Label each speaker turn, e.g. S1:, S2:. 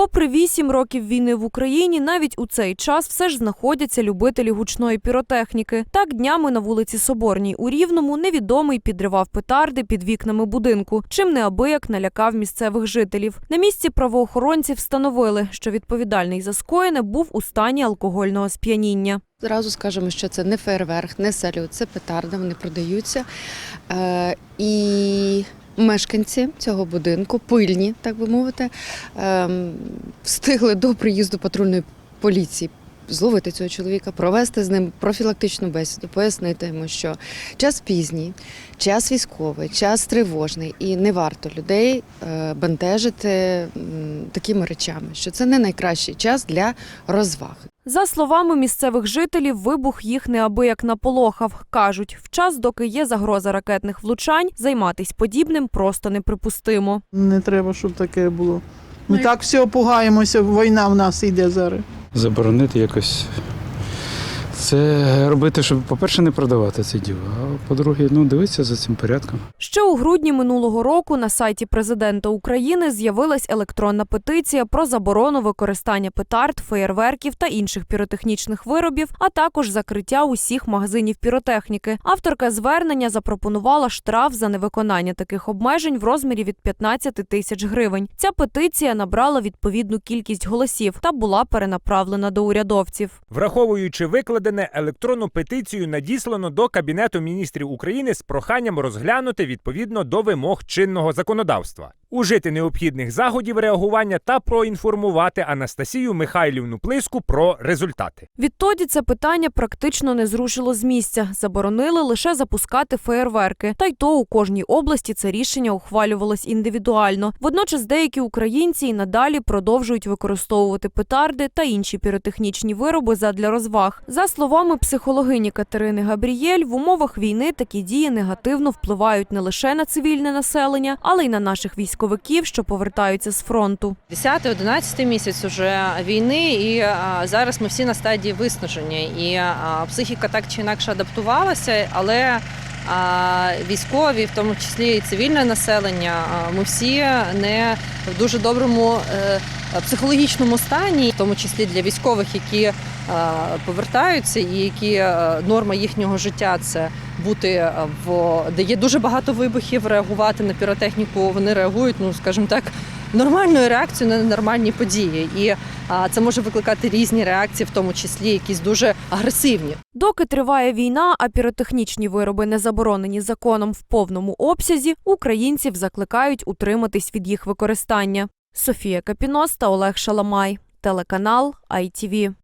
S1: Попри вісім років війни в Україні, навіть у цей час все ж знаходяться любителі гучної піротехніки. Так днями на вулиці Соборній у Рівному невідомий підривав петарди під вікнами будинку, чим неабияк налякав місцевих жителів. На місці правоохоронці встановили, що відповідальний за скоєне був у стані алкогольного сп'яніння.
S2: Зразу скажемо, що це не фейерверк, не салют, це петарди, вони продаються. Е, і мешканці цього будинку, пильні, так би мовити, ем, встигли до приїзду патрульної поліції. Зловити цього чоловіка, провести з ним профілактичну бесіду, пояснити йому, що час пізній, час військовий, час тривожний, і не варто людей е, бентежити такими речами, що це не найкращий час для розваг.
S1: За словами місцевих жителів, вибух їх неабияк наполохав. Кажуть, в час, доки є загроза ракетних влучань, займатись подібним просто неприпустимо.
S3: Не треба, щоб таке було. Ми так всього пугаємося, війна в нас йде зараз.
S4: заборонити якось. Це робити, щоб, по-перше, не продавати це діло, а по-друге, ну, дивитися за цим порядком.
S1: Ще у грудні минулого року на сайті президента України з'явилась електронна петиція про заборону використання петард, феєрверків та інших піротехнічних виробів, а також закриття усіх магазинів піротехніки. Авторка звернення запропонувала штраф за невиконання таких обмежень в розмірі від 15 тисяч гривень. Ця петиція набрала відповідну кількість голосів та була перенаправлена до урядовців.
S5: Враховуючи викладене, електронну петицію надіслано до Кабінету міністрів України з проханням розглянути відповідно до вимог чинного законодавства, ужити необхідних заходів реагування та проінформувати Анастасію Михайлівну Плиску про результати.
S1: Відтоді це питання практично не зрушило з місця. Заборонили лише запускати феєрверки. Та й то у кожній області це рішення ухвалювалось індивідуально. Водночас деякі українці і надалі продовжують використовувати петарди та інші піротехнічні вироби задля розваг. За словами психологині Катерини Габрієль, в умовах війни такі дії негативно впливають не лише на цивільне населення, але й на наших військовиків, що повертаються з фронту.
S6: 10-11 місяць уже війни, і зараз ми всі на стадії виснаження. І психіка так чи інакше адаптувалася, але військові, в тому числі і цивільне населення, ми всі не в дуже доброму е, психологічному стані, в тому числі для військових, які повертаються, і які е, норма їхнього життя це бути е, в де є дуже багато вибухів, реагувати на піротехніку. Вони реагують, ну скажімо так, нормальною реакцією на нормальні події. І це може викликати різні реакції, в тому числі якісь дуже агресивні.
S1: Доки триває війна, а піротехнічні вироби не заборонені законом в повному обсязі, українців закликають утриматись від їх використання. Софія Капінос та Олег Шаламай, телеканал ITV.